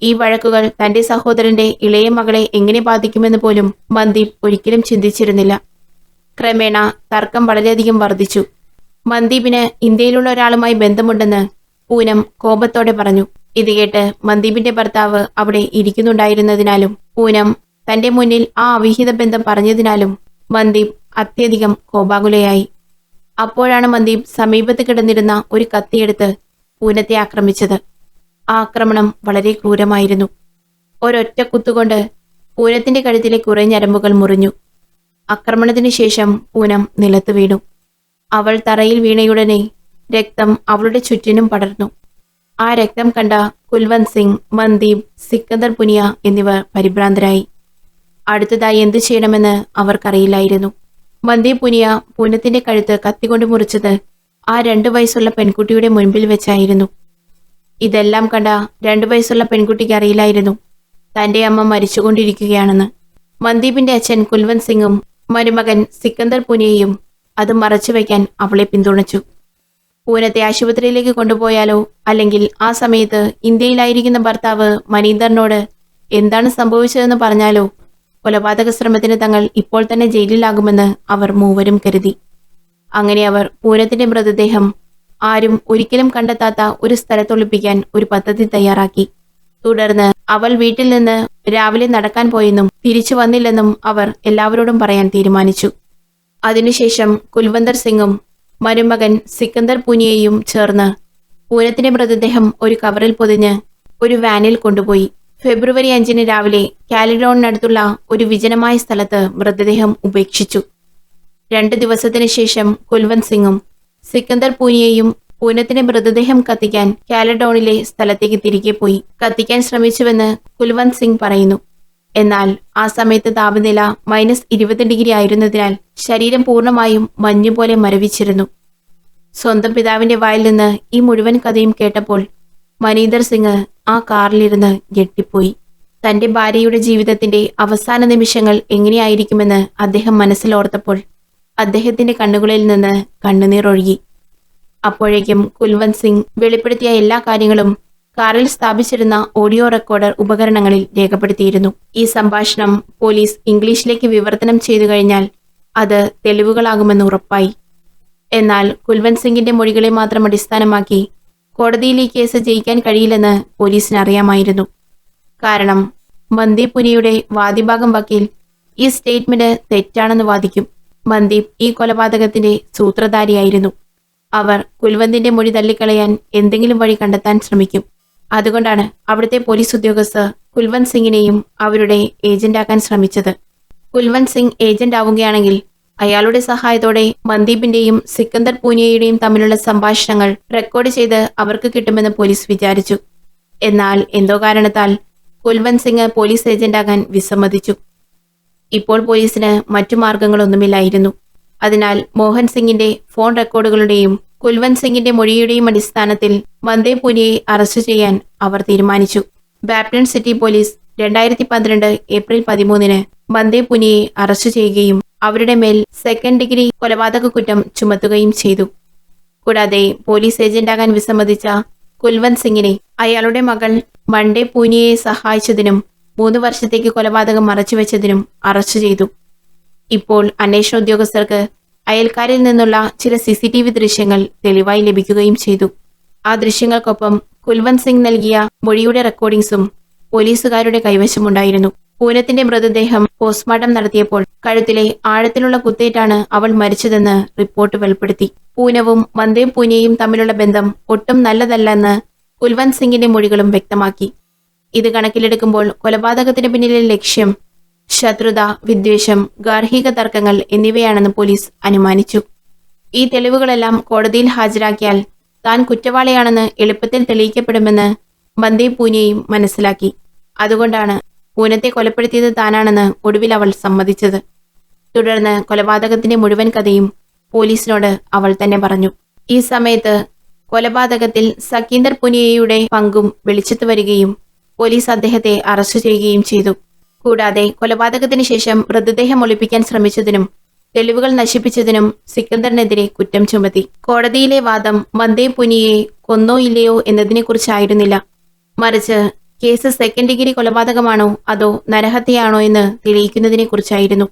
ഈ വഴക്കുകൾ തന്റെ സഹോദരന്റെ ഇളയ മകളെ എങ്ങനെ ബാധിക്കുമെന്ന് പോലും മന്ദീപ് ഒരിക്കലും ചിന്തിച്ചിരുന്നില്ല. ക്രമേണ തർക്കം വളരെയധികം വർദ്ധിച്ചു. മന്ദീപിന് ഇന്ത്യയിലുള്ള ഒരാളുമായി ബന്ധമുണ്ടെന്ന് പൂനം കോപത്തോടെ പറഞ്ഞു. ഇത് കേട്ട് മന്ദീപിന്റെ ഭർത്താവ് അവിടെ ഇരിക്കുന്നുണ്ടായിരുന്നതിനാലും പൂനം തന്റെ മുന്നിൽ ആ അവിഹിത ബന്ധം പറഞ്ഞതിനാലും മന്ദീപ് അത്യധികം കോപാകുലയായി. അപ്പോഴാണ് മന്ദീപ് സമീപത്ത് കിടന്നിരുന്ന ഒരു കത്തിയെടുത്ത് പൂനത്തെ ആക്രമിച്ചത്. ആക്രമണം വളരെ ക്രൂരമായിരുന്നു. ഒരൊറ്റ കുത്തുകൊണ്ട് പൂനത്തിന്റെ കഴുത്തിലെ കുറെ ഞരമ്പുകൾ മുറിഞ്ഞു. ആക്രമണത്തിന് ശേഷം പൂനം നിലത്ത് വീണു. അവൾ തറയിൽ വീണയുടനെ രക്തം അവളുടെ ചുറ്റിനും പടർന്നു. ആ രക്തം കണ്ട കുൽവന്ത് സിംഗ് മന്ദീപ് സിക്കന്ദർ പുനിയ എന്നിവർ പരിഭ്രാന്തരായി. അടുത്തതായി എന്തു ചെയ്യണമെന്ന് അവർക്കറിയില്ലായിരുന്നു. മന്ദീപ് പുനിയ പൂനത്തിന്റെ കഴുത്ത് കത്തികൊണ്ട് മുറിച്ചത് ആ രണ്ടു വയസ്സുള്ള പെൺകുട്ടിയുടെ മുൻപിൽ വെച്ചായിരുന്നു. ഇതെല്ലാം കണ്ട രണ്ടു വയസ്സുള്ള പെൺകുട്ടിക്ക് അറിയില്ലായിരുന്നു. തന്റെ അമ്മ മരിച്ചുകൊണ്ടിരിക്കുകയാണെന്ന്. മന്ദീപിന്റെ അച്ഛൻ കുൽവന്ത് സിംഗും മരുമകൻ സിക്കന്ദർ പുനിയയും അത് മറച്ചുവെക്കാൻ അവളെ പിന്തുണച്ചു. പൂനത്തെ ആശുപത്രിയിലേക്ക് കൊണ്ടുപോയാലോ? അല്ലെങ്കിൽ ആ സമയത്ത് ഇന്ത്യയിലായിരിക്കുന്ന ഭർത്താവ് മനീന്ദറിനോട് എന്താണ് സംഭവിച്ചതെന്ന് പറഞ്ഞാലോ? കൊലപാതക ശ്രമത്തിന് തങ്ങൾ ഇപ്പോൾ തന്നെ ജയിലിലാകുമെന്ന് അവർ മൂവരും കരുതി. അങ്ങനെ അവർ പൂനത്തിന്റെ മൃതദേഹം ആരും ഒരിക്കലും കണ്ടെത്താത്ത ഒരു സ്ഥലത്തൊളിപ്പിക്കാൻ ഒരു പദ്ധതി തയ്യാറാക്കി. തുടർന്ന് അവൾ വീട്ടിൽ നിന്ന് രാവിലെ നടക്കാൻ പോയെന്നും തിരിച്ചു വന്നില്ലെന്നും അവർ എല്ലാവരോടും പറയാൻ തീരുമാനിച്ചു. അതിനുശേഷം കുൽവന്തർ സിംഗും മരുമകൻ സിക്കന്ദർ പുനിയയും ചേർന്ന് പൂനത്തിന്റെ മൃതദേഹം ഒരു കവറിൽ പൊതിഞ്ഞ് ഒരു വാനിൽ കൊണ്ടുപോയി. ഫെബ്രുവരി അഞ്ചിന് രാവിലെ കാലിഡോണിനടുത്തുള്ള ഒരു വിജനമായ സ്ഥലത്ത് മൃതദേഹം ഉപേക്ഷിച്ചു. രണ്ടു ദിവസത്തിന് ശേഷം കുൽവന്ത് സിംഗും സിക്കന്ദർ പൂനിയയും പൂനത്തിന്റെ മൃതദേഹം കത്തിക്കാൻ കാലഡോണിലെ സ്ഥലത്തേക്ക് തിരികെ പോയി. കത്തിക്കാൻ ശ്രമിച്ചുവെന്ന് കുൽവന്ത് സിംഗ് പറയുന്നു. എന്നാൽ ആ സമയത്ത് താപനില മൈനസ് ഇരുപത് ഡിഗ്രി ആയിരുന്നതിനാൽ ശരീരം പൂർണമായും മഞ്ഞുപോലെ മരവിച്ചിരുന്നു. സ്വന്തം പിതാവിന്റെ വായിൽ നിന്ന് ഈ മുഴുവൻ കഥയും കേട്ടപ്പോൾ മനീന്ദർ സിംഗ് ആ കാറിലിരുന്ന് ഞെട്ടിപ്പോയി. തന്റെ ഭാര്യയുടെ ജീവിതത്തിന്റെ അവസാന നിമിഷങ്ങൾ എങ്ങനെയായിരിക്കുമെന്ന് അദ്ദേഹം മനസ്സിലോർത്തപ്പോൾ അദ്ദേഹത്തിന്റെ കണ്ണുകളിൽ നിന്ന് കണ്ണുനീർ ഒഴുകി. അപ്പോഴേക്കും കുൽവന്ത് സിംഗ് വെളിപ്പെടുത്തിയ എല്ലാ കാര്യങ്ങളും കാറിൽ സ്ഥാപിച്ചിരുന്ന ഓഡിയോ റെക്കോർഡർ ഉപകരണങ്ങളിൽ രേഖപ്പെടുത്തിയിരുന്നു. ഈ സംഭാഷണം പോലീസ് ഇംഗ്ലീഷിലേക്ക് വിവർത്തനം ചെയ്തു കഴിഞ്ഞാൽ അത് തെളിവുകളാകുമെന്ന് ഉറപ്പായി. എന്നാൽ കുൽവന്ത് സിംഗിന്റെ മൊഴികളെ മാത്രം അടിസ്ഥാനമാക്കി കോടതിയിൽ ഈ കേസ് ജയിക്കാൻ കഴിയില്ലെന്ന് പോലീസിന് അറിയാമായിരുന്നു. കാരണം മന്ദീപ് പുനിയുടെ വാദിഭാഗം വക്കീൽ ഈ സ്റ്റേറ്റ്മെന്റ് തെറ്റാണെന്ന് വാദിക്കും. മന്ദീപ് ഈ കൊലപാതകത്തിന്റെ സൂത്രധാരിയായിരുന്നു. അവർ കുൽവന്തിന്റെ മൊഴി തള്ളിക്കളയാൻ എന്തെങ്കിലും വഴി കണ്ടെത്താൻ ശ്രമിക്കും. അതുകൊണ്ടാണ് അവിടുത്തെ പോലീസ് ഉദ്യോഗസ്ഥർ കുൽവന്ത് സിംഗിനെയും അവരുടെ ഏജന്റാക്കാൻ ശ്രമിച്ചത്. കുൽവന്ത് സിംഗ് ഏജന്റ് ആവുകയാണെങ്കിൽ അയാളുടെ സഹായത്തോടെ മന്ദീപിന്റെയും സിക്കന്ദർ പൂനിയയുടെയും തമ്മിലുള്ള സംഭാഷണങ്ങൾ റെക്കോർഡ് ചെയ്ത് അവർക്ക് കിട്ടുമെന്ന് പോലീസ് വിചാരിച്ചു. എന്നാൽ എന്തോ കാരണത്താൽ കുൽവന്ത് സിംഗ് പോലീസ് ഏജന്റാകാൻ വിസമ്മതിച്ചു. ഇപ്പോൾ പോലീസിന് മറ്റു മാർഗങ്ങളൊന്നുമില്ലായിരുന്നു. അതിനാൽ മോഹൻ സിംഗിന്റെ ഫോൺ റെക്കോർഡുകളുടെയും കുൽവന്ത് സിംഗിന്റെ മൊഴിയുടെയും അടിസ്ഥാനത്തിൽ വന്ദേപുരിയെ അറസ്റ്റ് ചെയ്യാൻ അവർ തീരുമാനിച്ചു. ബാപ്റ്റൺ സിറ്റി പോലീസ് രണ്ടായിരത്തി പന്ത്രണ്ട് ഏപ്രിൽ പതിമൂന്നിന് മന്ദേ പുനിയെ അറസ്റ്റ് ചെയ്യുകയും അവരുടെ മേൽ സെക്കൻഡ് ഡിഗ്രി കൊലപാതക കുറ്റം ചുമത്തുകയും ചെയ്തു. കൂടാതെ പോലീസ് ഏജന്റാകാൻ വിസമ്മതിച്ച കുൽവന്ത് സിംഗിനെ അയാളുടെ മകൾ മണ്ടേ പൂനിയെ സഹായിച്ചതിനും മൂന്ന് വർഷത്തേക്ക് കൊലപാതകം മറച്ചുവെച്ചതിനും അറസ്റ്റ് ചെയ്തു. ഇപ്പോൾ അന്വേഷണ ഉദ്യോഗസ്ഥർക്ക് അയൽക്കാരിൽ നിന്നുള്ള ചില സി സി ടി വി ദൃശ്യങ്ങൾ തെളിവായി ലഭിക്കുകയും ചെയ്തു. ആ ദൃശ്യങ്ങൾക്കൊപ്പം കുൽവന്ത് സിംഗ് നൽകിയ മൊഴിയുടെ റെക്കോർഡിംഗ്സും പോലീസുകാരുടെ കൈവശമുണ്ടായിരുന്നു പൂനത്തിന്റെ മൃതദേഹം പോസ്റ്റ്മോർട്ടം നടത്തിയപ്പോൾ കഴുത്തിലെ ആഴത്തിലുള്ള കുത്തേറ്റാണ് അവൾ മരിച്ചതെന്ന് റിപ്പോർട്ട് വെളിപ്പെടുത്തി. പൂനവും മന്ദേ പൂനെയും തമ്മിലുള്ള ബന്ധം ഒട്ടും നല്ലതല്ലെന്ന് കുൽവന്ത് സിംഗിന്റെ മൊഴികളും വ്യക്തമാക്കി. ഇത് കണക്കിലെടുക്കുമ്പോൾ കൊലപാതകത്തിന് പിന്നിലെ ലക്ഷ്യം ശത്രുത വിദ്വേഷം ഗാർഹിക തർക്കങ്ങൾ എന്നിവയാണെന്ന് പോലീസ് അനുമാനിച്ചു. ഈ തെളിവുകളെല്ലാം കോടതിയിൽ ഹാജരാക്കിയാൽ താൻ കുറ്റവാളിയാണെന്ന് എളുപ്പത്തിൽ തെളിയിക്കപ്പെടുമെന്ന് ബന്ദി പൂനെയും മനസ്സിലാക്കി. അതുകൊണ്ടാണ് പൂനത്തെ കൊലപ്പെടുത്തിയത് താനാണെന്ന് ഒടുവിൽ അവൾ സമ്മതിച്ചത്. തുടർന്ന് കൊലപാതകത്തിന്റെ മുഴുവൻ കഥയും പോലീസിനോട് അവൾ തന്നെ പറഞ്ഞു. ഈ സമയത്ത് കൊലപാതകത്തിൽ സക്കീന്ദർ പുനിയയുടെ പങ്കും വെളിച്ചത്ത് വരികയും പോലീസ് അദ്ദേഹത്തെ അറസ്റ്റ് ചെയ്യുകയും ചെയ്തു. കൂടാതെ കൊലപാതകത്തിന് ശേഷം മൃതദേഹം ഒളിപ്പിക്കാൻ ശ്രമിച്ചതിനും തെളിവുകൾ നശിപ്പിച്ചതിനും സിക്കന്ദറിനെതിരെ കുറ്റം ചുമത്തി. കോടതിയിലെ വാദം വന്ദേ പുനിയെ കൊന്നോ ഇല്ലയോ എന്നതിനെക്കുറിച്ചായിരുന്നില്ല. മറിച്ച് കേസ് സെക്കൻഡ് ഡിഗ്രി കൊലപാതകമാണോ അതോ നരഹത്യയാണോ എന്ന് തെളിയിക്കുന്നതിനെക്കുറിച്ചായിരുന്നു.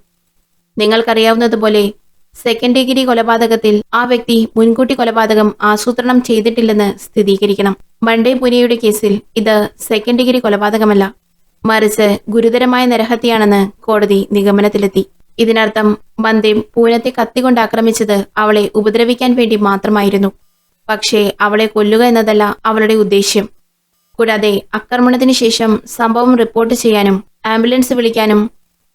നിങ്ങൾക്കറിയാവുന്നതുപോലെ സെക്കൻഡ് ഡിഗ്രി കൊലപാതകത്തിൽ ആ വ്യക്തി മുൻകൂട്ടി കൊലപാതകം ആസൂത്രണം ചെയ്തിട്ടില്ലെന്ന് സ്ഥിരീകരിക്കണം. മണ്ടേ പുനിയുടെ കേസിൽ ഇത് സെക്കൻഡ് ഡിഗ്രി കൊലപാതകമല്ല. മറിച്ച് ഗുരുതരമായ നരഹത്യയാണെന്ന് കോടതി നിഗമനത്തിലെത്തി. ഇതിനർത്ഥം ബന്ദേം പൂനത്തെ കത്തികൊണ്ട് ആക്രമിച്ചത് അവളെ ഉപദ്രവിക്കാൻ വേണ്ടി മാത്രമായിരുന്നു. പക്ഷേ അവളെ കൊല്ലുക എന്നതല്ല അവളുടെ ഉദ്ദേശ്യം. കൂടാതെ ആക്രമണത്തിന് ശേഷം സംഭവം റിപ്പോർട്ട് ചെയ്യാനും ആംബുലൻസ് വിളിക്കാനും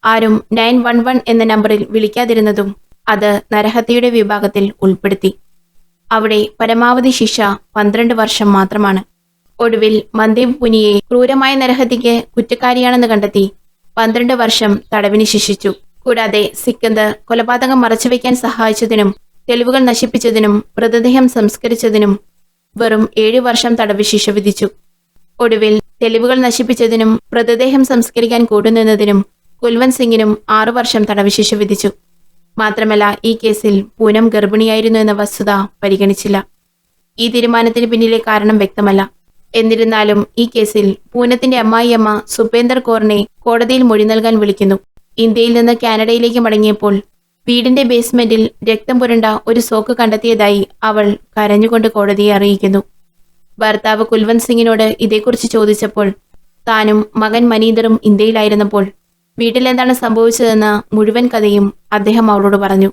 ആരും നയൻ വൺ വൺ എന്ന നമ്പറിൽ വിളിക്കാതിരുന്നതും അത് നരഹത്യയുടെ വിഭാഗത്തിൽ ഉൾപ്പെടുത്തി. അവിടെ പരമാവധി ശിക്ഷ പന്ത്രണ്ട് വർഷം മാത്രമാണ്. ഒടുവിൽ മന്ദീപ് പുനിയെ ക്രൂരമായ നരഹത്യയ്ക്ക് കുറ്റക്കാരിയാണെന്ന് കണ്ടെത്തി പന്ത്രണ്ട് വർഷം തടവിന് ശിക്ഷിച്ചു. കൂടാതെ സിക്കന്ദർ കൊലപാതകം മറച്ചുവെക്കാൻ സഹായിച്ചതിനും തെളിവുകൾ നശിപ്പിച്ചതിനും മൃതദേഹം സംസ്കരിച്ചതിനും വെറും ഏഴു വർഷം തടവ് ശിക്ഷ വിധിച്ചു. ഒടുവിൽ തെളിവുകൾ നശിപ്പിച്ചതിനും മൃതദേഹം സംസ്കരിക്കാൻ കൂടുനിന്നതിനും കുൽവന്ത് സിംഗിനും ആറു വർഷം തടവ് ശിക്ഷ വിധിച്ചു. മാത്രമല്ല ഈ കേസിൽ പൂനം ഗർഭിണിയായിരുന്നു എന്ന വസ്തുത പരിഗണിച്ചില്ല. ഈ തീരുമാനത്തിന് പിന്നിലെ കാരണം വ്യക്തമല്ല. എന്നിരുന്നാലും ഈ കേസിൽ പൂനത്തിന്റെ അമ്മായിയമ്മ സുപേന്ദർ കോറിനെ കോടതിയിൽ മൊഴി നൽകാൻ വിളിക്കുന്നു. ഇന്ത്യയിൽ നിന്ന് കാനഡയിലേക്ക് മടങ്ങിയപ്പോൾ വീടിന്റെ ബേസ്മെന്റിൽ രക്തം പുരണ്ട ഒരു സോക്ക് കണ്ടെത്തിയതായി അവൾ കരഞ്ഞുകൊണ്ട് കോടതിയെ അറിയിക്കുന്നു. ഭർത്താവ് കുൽവന്ത് സിംഗിനോട് ഇതേക്കുറിച്ച് ചോദിച്ചപ്പോൾ താനും മകൻ മനീന്ദറും ഇന്ത്യയിലായിരുന്നപ്പോൾ വീട്ടിലെന്താണ് സംഭവിച്ചതെന്ന മുഴുവൻ കഥയും അദ്ദേഹം അവളോട് പറഞ്ഞു.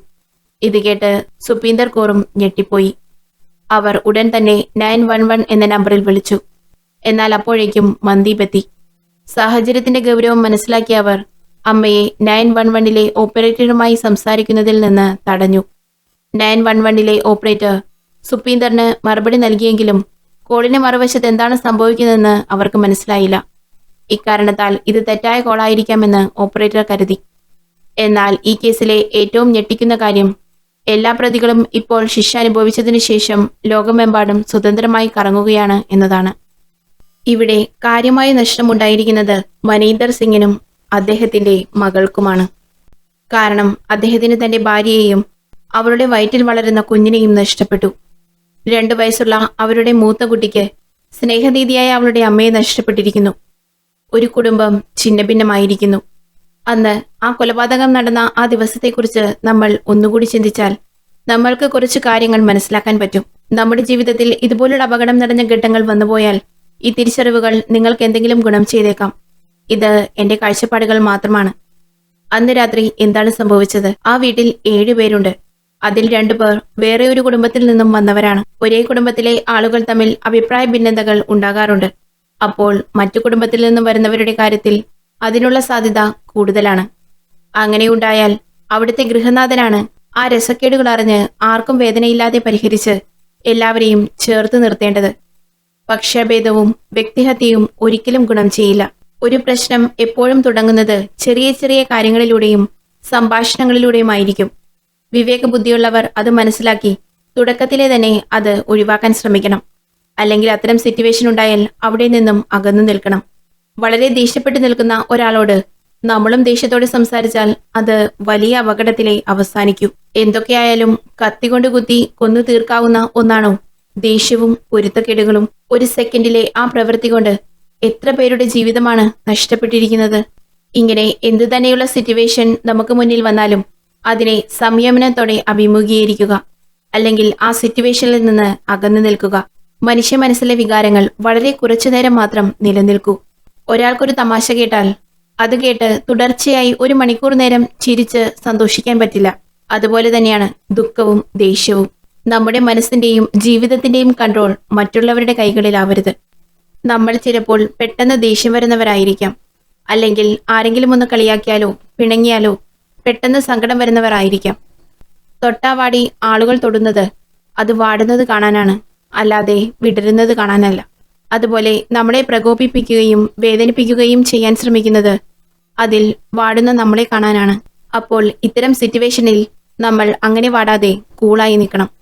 ഇത് കേട്ട് സുപീന്ദർ കോറും ഞെട്ടിപ്പോയി. അവർ ഉടൻ തന്നെ നയൻ വൺ വൺ എന്ന നമ്പറിൽ വിളിച്ചു. എന്നാൽ അപ്പോഴേക്കും മന്ദീപ് എത്തി. സാഹചര്യത്തിന്റെ ഗൗരവം മനസ്സിലാക്കിയ അവർ അമ്മയെ നയൻ വൺ വണ്ണിലെ ഓപ്പറേറ്ററുമായി സംസാരിക്കുന്നതിൽ നിന്ന് തടഞ്ഞു. നയൻ വൺ വണ്ണിലെ ഓപ്പറേറ്റർ സുപ്പീന്ദറിന് മറുപടി നൽകിയെങ്കിലും കോളിന് മറുവശത്ത് എന്താണ് സംഭവിക്കുന്നതെന്ന് അവർക്ക് മനസ്സിലായില്ല. ഇക്കാരണത്താൽ ഇത് തെറ്റായ കോളായിരിക്കാമെന്ന് ഓപ്പറേറ്റർ കരുതി. എന്നാൽ ഈ കേസിലെ ഏറ്റവും ഞെട്ടിക്കുന്ന കാര്യം എല്ലാ പ്രതികളും ഇപ്പോൾ ശിക്ഷ അനുഭവിച്ചതിനു ശേഷം ലോകമെമ്പാടും സ്വതന്ത്രമായി കറങ്ങുകയാണ് എന്നതാണ്. ഇവിടെ കാര്യമായ നഷ്ടമുണ്ടായിരിക്കുന്നത് മനീന്ദർ സിംഗിനും അദ്ദേഹത്തിന്റെ മകൾക്കുമാണ്. കാരണം അദ്ദേഹത്തിന് തന്റെ ഭാര്യയെയും അവരുടെ വയറ്റിൽ വളരുന്ന കുഞ്ഞിനെയും നഷ്ടപ്പെട്ടു. രണ്ടു വയസ്സുള്ള അവരുടെ മൂത്ത കുട്ടിക്ക് സ്നേഹനീതിയായ അവളുടെ അമ്മയെ നഷ്ടപ്പെട്ടിരിക്കുന്നു. ഒരു കുടുംബം ഛിന്നഭിന്നമായിരിക്കുന്നു. അന്ന് ആ കൊലപാതകം നടന്ന ആ ദിവസത്തെക്കുറിച്ച് നമ്മൾ ഒന്നുകൂടി ചിന്തിച്ചാൽ നമ്മൾക്ക് കുറച്ച് കാര്യങ്ങൾ മനസ്സിലാക്കാൻ പറ്റും. നമ്മുടെ ജീവിതത്തിൽ ഇതുപോലുള്ള അപകടം നടന്ന ഘട്ടങ്ങൾ വന്നുപോയാൽ ഈ തിരിച്ചറിവുകൾ നിങ്ങൾക്ക് എന്തെങ്കിലും ഗുണം ചെയ്തേക്കാം. ഇത് എന്റെ കാഴ്ചപ്പാടുകൾ മാത്രമാണ്. അന്ന് രാത്രി എന്താണ് സംഭവിച്ചത്? ആ വീട്ടിൽ ഏഴുപേരുണ്ട് അതിൽ രണ്ടുപേർ വേറെ ഒരു കുടുംബത്തിൽ നിന്നും വന്നവരാണ്. ഒരേ കുടുംബത്തിലെ ആളുകൾ തമ്മിൽ അഭിപ്രായ ഭിന്നതകൾ ഉണ്ടാകാറുണ്ട്. അപ്പോൾ മറ്റു കുടുംബത്തിൽ നിന്നും വരുന്നവരുടെ കാര്യത്തിൽ അതിനുള്ള സാധ്യത കൂടുതലാണ്. അങ്ങനെയുണ്ടായാൽ അവിടുത്തെ ഗൃഹനാഥനാണ് ആ രസക്കേടുകൾ അറിഞ്ഞ് ആർക്കും വേദനയില്ലാതെ പരിഹരിച്ച് എല്ലാവരെയും ചേർത്ത് നിർത്തേണ്ടത്. പക്ഷഭേദവും വ്യക്തിഹത്യയും ഒരിക്കലും ഗുണം ചെയ്യില്ല. ഒരു പ്രശ്നം എപ്പോഴും തുടങ്ങുന്നത് ചെറിയ ചെറിയ കാര്യങ്ങളിലൂടെയും സംഭാഷണങ്ങളിലൂടെയുമായിരിക്കും. വിവേകബുദ്ധിയുള്ളവർ അത് മനസ്സിലാക്കി തുടക്കത്തിലെ തന്നെ അത് ഒഴിവാക്കാൻ ശ്രമിക്കണം. അല്ലെങ്കിൽ അത്തരം സിറ്റുവേഷൻ ഉണ്ടായാൽ അവിടെ നിന്നും അകന്നു നിൽക്കണം. വളരെ ദേഷ്യപ്പെട്ടു നിൽക്കുന്ന ഒരാളോട് നമ്മളും ദേഷ്യത്തോടെ സംസാരിച്ചാൽ അത് വലിയ അപകടത്തിലെ അവസാനിക്കൂ. എന്തൊക്കെയായാലും കത്തികൊണ്ട് കുത്തി കൊന്നു തീർക്കാവുന്ന ഒന്നാണോ? ദേഷ്യവും പൊരുത്തക്കേടുകളും ഒരു സെക്കൻഡിലെ ആ പ്രവൃത്തി കൊണ്ട് എത്ര പേരുടെ ജീവിതമാണ് നഷ്ടപ്പെട്ടിരിക്കുന്നത്? ഇങ്ങനെ എന്തു തന്നെയുള്ള സിറ്റുവേഷൻ നമുക്ക് മുന്നിൽ വന്നാലും അതിനെ സംയമനത്തോടെ അഭിമുഖീകരിക്കുക. അല്ലെങ്കിൽ ആ സിറ്റുവേഷനിൽ നിന്ന് അകന്നു നിൽക്കുക. മനുഷ്യ മനസ്സിലെ വികാരങ്ങൾ വളരെ കുറച്ചു നേരം മാത്രം നിലനിൽക്കൂ. ഒരാൾക്കൊരു തമാശ കേട്ടാൽ അത് കേട്ട് തുടർച്ചയായി ഒരു മണിക്കൂർ നേരം ചിരിച്ച് സന്തോഷിക്കാൻ പറ്റില്ല. അതുപോലെ തന്നെയാണ് ദുഃഖവും ദേഷ്യവും. നമ്മുടെ മനസ്സിന്റെയും ജീവിതത്തിന്റെയും കൺട്രോൾ മറ്റുള്ളവരുടെ കൈകളിലാവരുത് നമ്മൾ ചിലപ്പോൾ പെട്ടെന്ന് ദേഷ്യം വരുന്നവരായിരിക്കാം. അല്ലെങ്കിൽ ആരെങ്കിലും ഒന്ന് കളിയാക്കിയാലോ പിണങ്ങിയാലോ പെട്ടെന്ന് സങ്കടം വരുന്നവരായിരിക്കാം. തൊട്ടാവാടി ആളുകൾ തൊടുന്നത് അത് വാടുന്നത് കാണാനാണ്. അല്ലാതെ വിടരുന്നത് കാണാനല്ല. അതുപോലെ നമ്മളെ പ്രകോപിപ്പിക്കുകയും വേദനിപ്പിക്കുകയും ചെയ്യാൻ ശ്രമിക്കുന്നത് അതിൽ വാടുന്ന നമ്മളെ കാണാനാണ്. അപ്പോൾ ഇത്തരം സിറ്റുവേഷനിൽ നമ്മൾ അങ്ങനെ വാടാതെ കൂളായി നിൽക്കണം.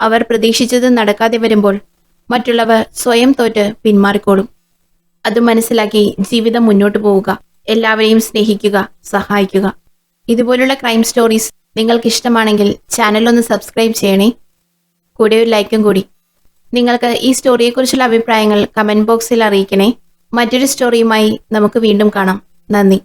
അവർ പ്രതീക്ഷിച്ചത് നടക്കാതെ വരുമ്പോൾ മറ്റുള്ളവർ സ്വയം തോറ്റ് പിന്മാറിക്കോളും. അത് മനസ്സിലാക്കി ജീവിതം മുന്നോട്ട് പോവുക എല്ലാവരെയും സ്നേഹിക്കുക സഹായിക്കുക. ഇതുപോലുള്ള ക്രൈം സ്റ്റോറീസ് നിങ്ങൾക്ക് ഇഷ്ടമാണെങ്കിൽ ചാനൽ ഒന്ന് സബ്സ്ക്രൈബ് ചെയ്യണേ. കൂടെ ഒരു ലൈക്കും കൂടി. നിങ്ങൾക്ക് ഈ സ്റ്റോറിയെക്കുറിച്ചുള്ള അഭിപ്രായങ്ങൾ കമന്റ് ബോക്സിൽ അറിയിക്കണേ. മറ്റൊരു സ്റ്റോറിയുമായി നമുക്ക് വീണ്ടും കാണാം. നന്ദി.